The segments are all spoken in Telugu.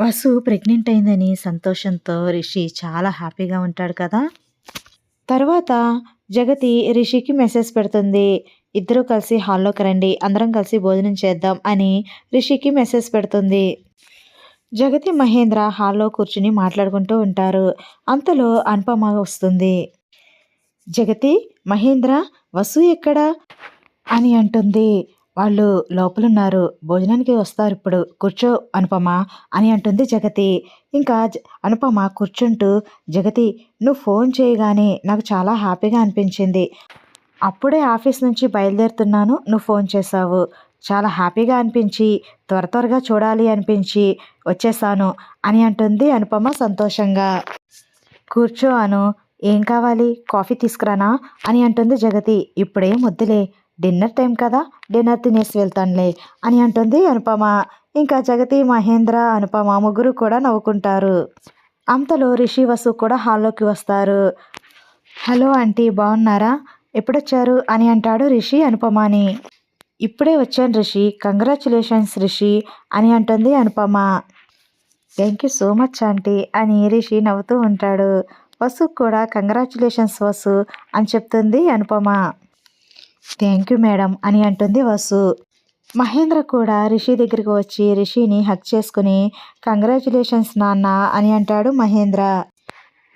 వసు ప్రెగ్నెంట్ అయిందని సంతోషంతో రిషి చాలా హ్యాపీగా ఉంటాడు కదా. తర్వాత జగతి రిషికి మెసేజ్ పెడుతుంది. ఇద్దరూ కలిసి హాల్లోకి రండి అందరం కలిసి భోజనం చేద్దాం అని రిషికి మెసేజ్ పెడుతుంది. జగతి మహేంద్ర హాల్లో కూర్చుని మాట్లాడుకుంటూ ఉంటారు. అంతలో అనుపమ వస్తుంది. జగతి మహేంద్ర వసు ఎక్కడా? అని అంటుంది. వాళ్ళు లోపలున్నారు. భోజనానికి వస్తారు ఇప్పుడు. కూర్చో అనుపమ అని అంటుంది జగతి. ఇంకా అనుపమ కూర్చుంటూ జగతి నువ్వు ఫోన్ చేయగానే నాకు చాలా హ్యాపీగా అనిపించింది. అప్పుడే ఆఫీస్ నుంచి బయలుదేరుతున్నాను. నువ్వు ఫోన్ చేసావు చాలా హ్యాపీగా అనిపించి త్వర త్వరగా చూడాలి అనిపించి వచ్చేసాను అని అంటుంది అనుపమ సంతోషంగా. కూర్చో అను ఏం కావాలి? కాఫీ తీసుకురానా? అని అంటుంది జగతి. ఇప్పుడేం వద్దులే. డిన్నర్ టైం కదా డిన్నర్ తినేసి వెళ్తానులే అని అంటుంది అనుపమ. ఇంకా జగతి మహేంద్ర అనుపమ ముగ్గురు కూడా నవ్వుకుంటారు. అంతలో రిషి వసు కూడా హాల్లోకి వస్తారు. హలో ఆంటీ బాగున్నారా? ఎప్పుడొచ్చారు? అని అంటాడు రిషి అనుపమని. ఇప్పుడే వచ్చాను రిషి కంగ్రాచులేషన్స్ రిషి అని అంటుంది Anupama. Thank you so much aunty అని రిషి నవ్వుతూ ఉంటాడు. వసు కూడా కంగ్రాచులేషన్స్ వసు అని చెప్తుంది అనుపమ. థ్యాంక్ యూ మేడం అని అంటుంది వసు. మహేంద్ర కూడా రిషి దగ్గరికి వచ్చి రిషిని హక్ చేసుకుని కంగ్రాచులేషన్స్ నాన్న అని అంటాడు మహేంద్ర.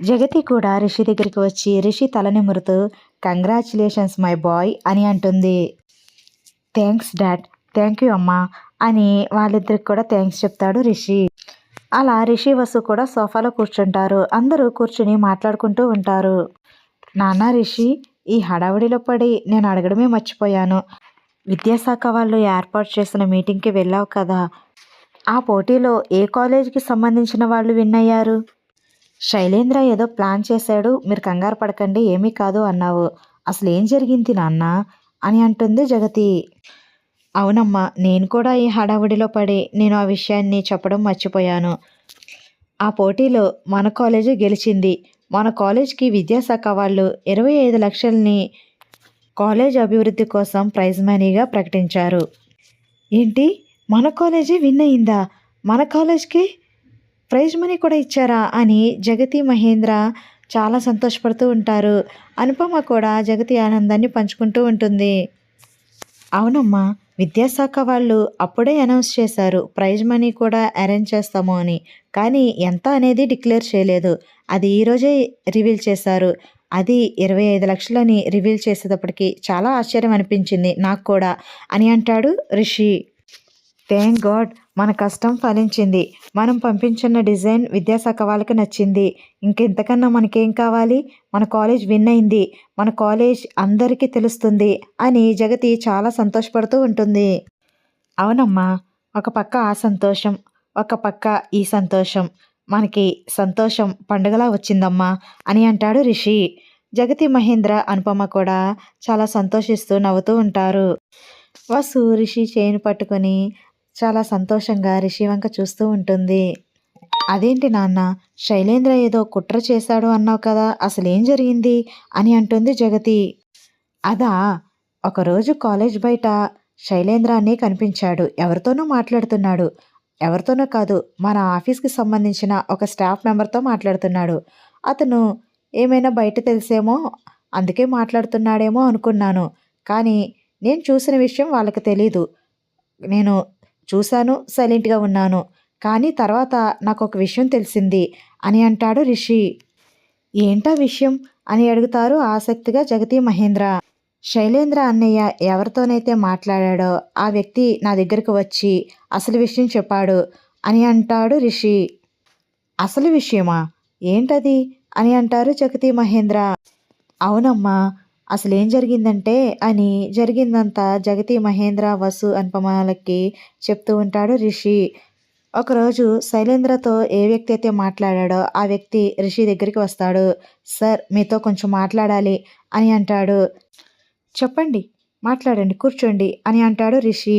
జగతి కూడా రిషి దగ్గరికి వచ్చి రిషి తల నిమురుతూ కంగ్రాచులేషన్స్ మై బాయ్ అని అంటుంది. థ్యాంక్స్ డాడ్ థ్యాంక్ యూ అమ్మా అని వాళ్ళిద్దరికి కూడా థ్యాంక్స్ చెప్తాడు రిషి. అలా రిషి వసు కూడా సోఫాలో కూర్చుంటారు. అందరూ కూర్చుని మాట్లాడుకుంటూ ఉంటారు. నాన్న రిషి ఈ హడావిడిలో పడి నేను అడగడమే మర్చిపోయాను. విద్యాశాఖ వాళ్ళు ఏర్పాటు చేసిన మీటింగ్కి వెళ్ళావు కదా. ఆ పోటీలో ఏ కాలేజీకి సంబంధించిన వాళ్ళు విన్ అయ్యారు? శైలేంద్ర ఏదో ప్లాన్ చేశాడు మీరు కంగారు పడకండి ఏమీ కాదు అన్నావు. అసలు ఏం జరిగింది నాన్న? అని అంటుంది జగతి. అవునమ్మా నేను కూడా ఈ హడావుడిలో పడి నేను ఆ విషయాన్ని చెప్పడం మర్చిపోయాను. ఆ పోటీలో మన కాలేజీ గెలిచింది. మన కాలేజ్కి విద్యాశాఖ వాళ్ళు ఇరవై ఐదు లక్షల్ని కాలేజ్ అభివృద్ధి కోసం ప్రైజ్ మనీగా ప్రకటించారు. ఏంటి? మన కాలేజీ విన్ అయిందా? మన కాలేజ్కి ప్రైజ్ మనీ కూడా ఇచ్చారా? అని జగతి మహేంద్ర చాలా సంతోషపడుతూ ఉంటారు. అనుపమ కూడా జగతి ఆనందాన్ని పంచుకుంటూ ఉంటుంది. అవునమ్మా. విద్యాశాఖ వాళ్ళు అప్పుడే అనౌన్స్ చేశారు ప్రైజ్ మనీ కూడా అరేంజ్ చేస్తాము అని. కానీ ఎంత అనేది డిక్లేర్ చేయలేదు. అది ఈరోజే రివీల్ చేశారు. అది ఇరవై ఐదు లక్షలని రివీల్ చేసేటప్పటికి చాలా ఆశ్చర్యం అనిపించింది నాకు కూడా. అని అంటాడు రిషి. థ్యాంక్ గాడ్ మన కష్టం ఫలించింది. మనం పంపించిన డిజైన్ విద్యాశాఖ వాళ్ళకి నచ్చింది. ఇంకెంతకన్నా మనకేం కావాలి? మన కాలేజ్ విన్ అయింది. మన కాలేజ్ అందరికీ తెలుస్తుంది అని జగతి చాలా సంతోషపడుతూ ఉంటుంది. అవునమ్మా ఒక పక్క ఆ సంతోషం ఒక పక్క ఈ సంతోషం. మనకి సంతోషం పండుగలా వచ్చిందమ్మా అని అంటాడు రిషి. జగతి మహేంద్ర అనుపమ కూడా చాలా సంతోషిస్తూ నవ్వుతూ ఉంటారు. వసు రిషి చేయిని పట్టుకొని చాలా సంతోషంగా రిషి వంక చూస్తూ ఉంటుంది. అదేంటి నాన్న? శైలేంద్ర ఏదో కుట్ర చేశాడు అన్నావు కదా అసలు ఏం జరిగింది? అని అంటుంది జగతి. అదా ఒకరోజు కాలేజ్ బయట శైలేంద్ర అనే కనిపించాడు. ఎవరితోనో మాట్లాడుతున్నాడు. ఎవరితోనో కాదు మన ఆఫీస్కి సంబంధించిన ఒక స్టాఫ్ మెంబర్తో మాట్లాడుతున్నాడు. అతను ఏమైనా బయట తెలిసేమో అందుకే మాట్లాడుతున్నాడేమో అనుకున్నాను. కానీ నేను చూసిన విషయం వాళ్ళకి తెలీదు. నేను చూశాను సైలెంట్గా ఉన్నాను. కానీ తర్వాత నాకు ఒక విషయం తెలిసింది అని అంటాడు రిషి. ఏంటా విషయం? అని అడుగుతారు ఆసక్తిగా జగతి మహేంద్ర. శైలేంద్ర అన్నయ్య ఎవరితోనైతే మాట్లాడాడో ఆ వ్యక్తి నా దగ్గరకు వచ్చి అసలు విషయం చెప్పాడు అని అంటాడు రిషి. అసలు విషయమా? ఏంటది? అని అంటారు జగతి మహేంద్ర. అవునమ్మా అసలు ఏం జరిగిందంటే అని జరిగిందంతా జగతి మహేంద్ర వసు అనుపమాలకి చెప్తూ ఉంటాడు రిషి. ఒకరోజు శైలేంద్రతో ఏ వ్యక్తి అయితే మాట్లాడాడో ఆ వ్యక్తి రిషి దగ్గరికి వస్తాడు. సార్ మీతో కొంచెం మాట్లాడాలి అని అంటాడు. చెప్పండి మాట్లాడండి కూర్చోండి అని అంటాడు రిషి.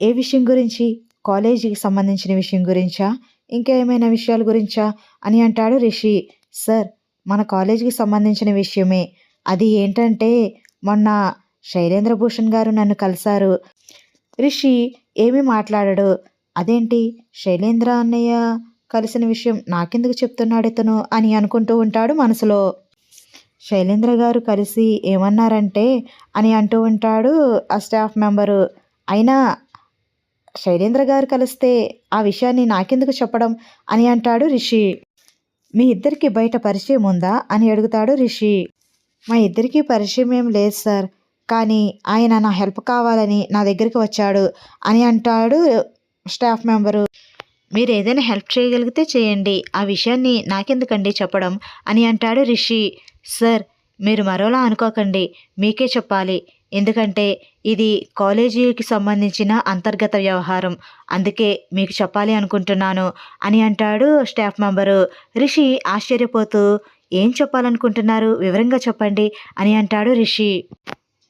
ఏ విషయం గురించి? కాలేజీకి సంబంధించిన విషయం గురించా? ఇంకా ఏమైనా విషయాల గురించా? అని అంటాడు రిషి. సార్ మన కాలేజీకి సంబంధించిన విషయమే. అది ఏంటంటే మొన్న శైలేంద్ర భూషణ్ గారు నన్ను కలిశారు. రిషి ఏమీ మాట్లాడడు. అదేంటి? శైలేంద్ర అన్నయ్య కలిసిన విషయం నాకెందుకు చెప్తున్నాడు ఇతను అని అనుకుంటూ ఉంటాడు మనసులో. శైలేంద్ర గారు కలిసి ఏమన్నారంటే అని అంటూ ఉంటాడు ఆ స్టాఫ్ మెంబరు. అయినా శైలేంద్ర గారు కలిస్తే ఆ విషయాన్ని నాకెందుకు చెప్పడం అని అంటాడు రిషి. మీ ఇద్దరికి బయట పరిచయం ఉందా? అని అడుగుతాడు రిషి. మా ఇద్దరికీ పరిచయం ఏం లేదు సార్. కానీ ఆయన నా హెల్ప్ కావాలని నా దగ్గరికి వచ్చాడు అని అంటాడు స్టాఫ్ మెంబరు. మీరు ఏదైనా హెల్ప్ చేయగలిగితే చేయండి. ఆ విషయాన్ని నాకెందుకండి చెప్పడం అని అంటాడు రిషి. సార్ మీరు మరోలా అనుకోకండి. మీకే చెప్పాలి. ఎందుకంటే ఇది కాలేజీకి సంబంధించిన అంతర్గత వ్యవహారం. అందుకే మీకు చెప్పాలి అనుకుంటున్నాను అని అంటాడు స్టాఫ్ మెంబరు. రిషి ఆశ్చర్యపోతూ ఏం చెప్పాలనుకుంటున్నారు? వివరంగా చెప్పండి అని అంటాడు రిషి.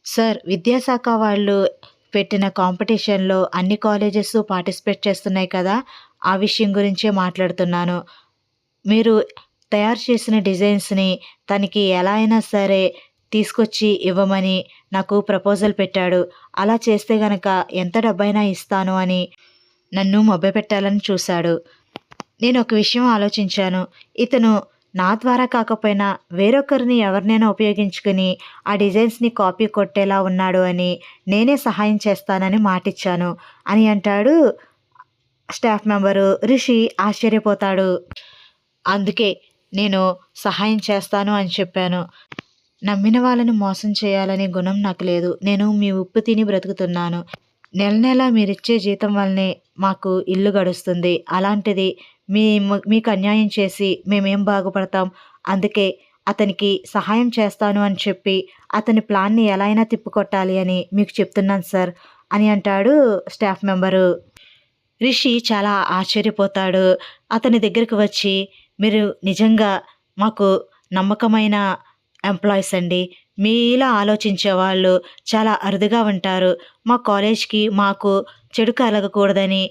సార్ విద్యాశాఖ వాళ్ళు పెట్టిన కాంపిటీషన్లో అన్ని కాలేజెస్ పార్టిసిపేట్ చేస్తున్నాయి కదా? ఆ విషయం గురించే మాట్లాడుతున్నాను. మీరు తయారు చేసిన డిజైన్స్ని తనకి ఎలా అయినా సరే తీసుకొచ్చి ఇవ్వమని నాకు ప్రపోజల్ పెట్టాడు. అలా చేస్తే గనక ఎంత డబ్బైనా ఇస్తాను అని నన్ను మభ్యపెట్టాలని చూశాడు. నేను ఒక విషయం ఆలోచించాను. ఇతను నా ద్వారా కాకపోయినా వేరొకరిని ఎవరినైనా ఉపయోగించుకుని ఆ డిజైన్స్ని కాపీ కొట్టేలా ఉన్నాడు అని నేనే సహాయం చేస్తానని మాటిచ్చాను అని అంటాడు స్టాఫ్ మెంబరు రిషి ఆశ్చర్యపోతాడు. అందుకే నేను సహాయం చేస్తాను అని చెప్పాను. నమ్మిన వాళ్ళని మోసం చేయాలనే గుణం నాకు లేదు. నేను మీ ఉప్పు తిని బ్రతుకుతున్నాను. నెల నెల మీరిచ్చే జీతం వల్లనే మాకు ఇల్లు గడుస్తుంది. అలాంటిది మీ మీకు అన్యాయం చేసి మేమేం బాగుపడతాం? అందుకే అతనికి సహాయం చేస్తాను అని చెప్పి అతని ప్లాన్ని ఎలా అయినా తిప్పుకొట్టాలి అని మీకు చెప్తున్నాను సార్ అని అంటాడు స్టాఫ్ మెంబరు. రిషి చాలా ఆశ్చర్యపోతాడు. అతని దగ్గరికి వచ్చి మీరు నిజంగా మాకు నమ్మకమైన ఎంప్లాయీస్ అండి. మీలా ఆలోచించే వాళ్ళు చాలా అరుదుగా ఉంటారు. మా కాలేజ్కి మాకు చెడు కలగకూడదని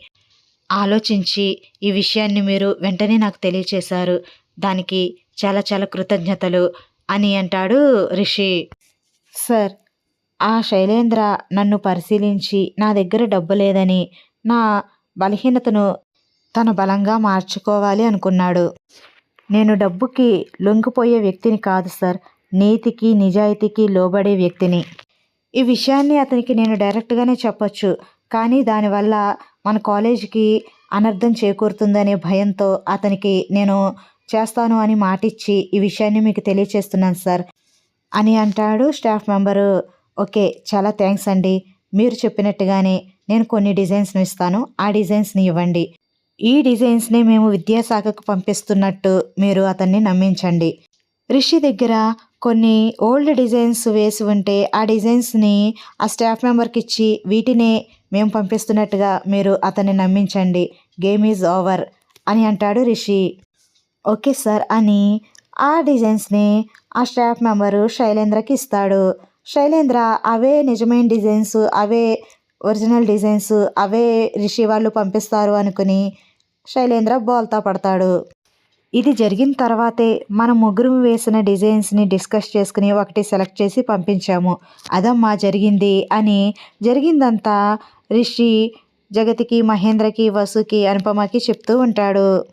ఆలోచించి ఈ విషయాన్ని మీరు వెంటనే నాకు తెలియచేశారు. దానికి చాలా చాలా కృతజ్ఞతలు అని అంటాడు రిషి. సార్ ఆ శైలేంద్ర నన్ను పరిశీలించి నా దగ్గర డబ్బు లేదని నా బలహీనతను తన బలంగా మార్చుకోవాలి అనుకున్నాడు. నేను డబ్బుకి లొంగిపోయే వ్యక్తిని కాదు సార్. నీతికి నిజాయితీకి లోబడే వ్యక్తిని. ఈ విషయాన్ని అతనికి నేను డైరెక్ట్గానే చెప్పొచ్చు. కానీ దానివల్ల మన కాలేజీకి అనర్థం చేకూరుతుందనే భయంతో అతనికి నేను చేస్తాను అని మాటిచ్చి ఈ విషయాన్ని మీకు తెలియచేస్తున్నాను సార్ అని అంటాడు స్టాఫ్ మెంబరు. ఓకే చాలా థ్యాంక్స్ అండి. మీరు చెప్పినట్టుగానే నేను కొన్ని డిజైన్స్ని ఇస్తాను. ఆ డిజైన్స్ని ఇవ్వండి. ఈ డిజైన్స్ని మేము విద్యాశాఖకు పంపిస్తున్నట్టు మీరు అతన్ని నమ్మించండి. రిషి దగ్గర కొన్ని ఓల్డ్ డిజైన్స్ వేసి ఉంటే ఆ డిజైన్స్ని ఆ స్టాఫ్ మెంబర్కి ఇచ్చి వీటినే మేము పంపిస్తున్నట్టుగా మీరు అతన్ని నమ్మించండి. గేమ్ ఈజ్ ఓవర్ అని అంటాడు రిషి. ఓకే సార్ అని ఆ డిజైన్స్ని ఆ స్టాఫ్ మెంబరు శైలేంద్రకి ఇస్తాడు. శైలేంద్ర అవే నిజమైన డిజైన్స్ అవే ఒరిజినల్ డిజైన్స్ అవే రిషి వాళ్ళు పంపిస్తారు అనుకుని శైలేంద్ర బోల్తా పడతాడు. ఇది జరిగిన తర్వాతే మనం ముగ్గురు వేసిన డిజైన్స్ని డిస్కస్ చేసుకుని ఒకటి సెలెక్ట్ చేసి పంపించాము. అదమ్మా జరిగింది అని జరిగిందంతా రిషి జగతికి మహేంద్రకి వసుకి అనుపమకి చెప్తూ ఉంటాడు.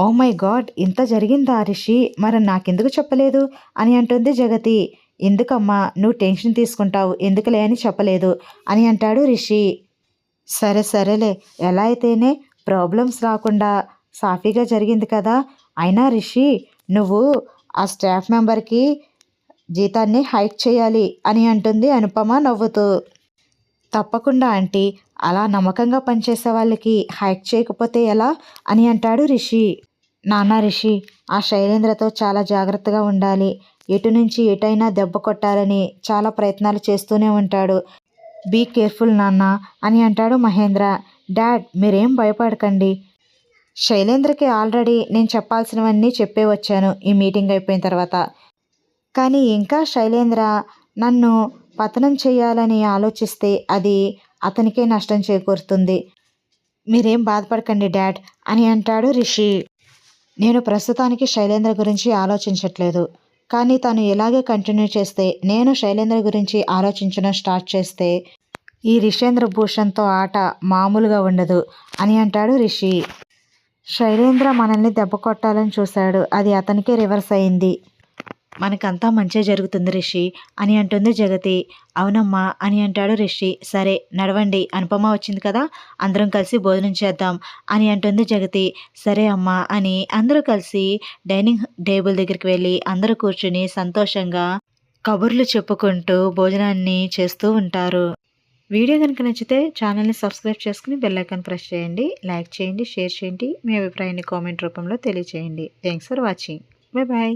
ఓ మై గాడ్ ఇంత జరిగిందా రిషి? మరి నాకెందుకు చెప్పలేదు? అని అంటుంది జగతి. ఎందుకమ్మా నువ్వు టెన్షన్ తీసుకుంటావు ఎందుకులే అని చెప్పలేదు? అని అంటాడు రిషి. సరే సరేలే ఎలా అయితేనే ప్రాబ్లమ్స్ రాకుండా సాఫీగా జరిగింది కదా. అయినా రిషి నువ్వు ఆ స్టాఫ్ మెంబర్కి జీతాన్ని హైక్ చేయాలి అని అంటుంది అనుపమ నవ్వుతూ. తప్పకుండా ఆంటీ అలా నమ్మకంగా పనిచేసే వాళ్ళకి హైక్ చేయకపోతే ఎలా? అని అంటాడు రిషి. నాన్న రిషి ఆ శైలేంద్రతో చాలా జాగ్రత్తగా ఉండాలి. ఎటు నుంచి ఎటైనా దెబ్బ కొట్టాలని చాలా ప్రయత్నాలు చేస్తూనే ఉంటాడు. బీ కేర్ఫుల్ నాన్న అని అంటాడు మహేంద్ర. డాడ్ మీరేం భయపడకండి. శైలేంద్రకి ఆల్రెడీ నేను చెప్పాల్సినవన్నీ చెప్పే వచ్చాను ఈ మీటింగ్ అయిపోయిన తర్వాత. కానీ ఇంకా శైలేంద్ర నన్ను పతనం చేయాలని ఆలోచిస్తే అది అతనికే నష్టం చేకూరుతుంది. మీరేం బాధపడకండి డాడ్ అని అంటాడు రిషి. నేను ప్రస్తుతానికి శైలేంద్ర గురించి ఆలోచించట్లేదు. కానీ తను ఇలాగే కంటిన్యూ చేస్తే నేను శైలేంద్ర గురించి ఆలోచించడం స్టార్ట్ చేస్తే ఈ రిషేంద్ర భూషణ్తో ఆట మామూలుగా ఉండదు అని అంటాడు రిషి. శైలేంద్ర మనల్ని దెబ్బ కొట్టాలని చూశాడు. అది అతనికే రివర్స్ అయింది. మనకంతా మంచి జరుగుతుంది రిషి అని అంటుంది జగతి. అవునమ్మా అని అంటాడు రిషి. సరే నడవండి. అనుపమ వచ్చింది కదా అందరం కలిసి భోజనం చేద్దాం అని అంటుంది జగతి. సరే అమ్మా అని అందరూ కలిసి డైనింగ్ టేబుల్ దగ్గరికి వెళ్ళి అందరూ కూర్చుని సంతోషంగా కబుర్లు చెప్పుకుంటూ భోజనాన్ని చేస్తూ ఉంటారు. వీడియో కనుక నచ్చితే ఛానల్ని సబ్స్క్రైబ్ చేసుకుని బెల్లైకాన్ ప్రెస్ చేయండి లైక్ చేయండి షేర్ చేయండి మీ అభిప్రాయాన్ని కామెంట్ రూపంలో తెలియచేయండి. Thanks for watching. Bye bye.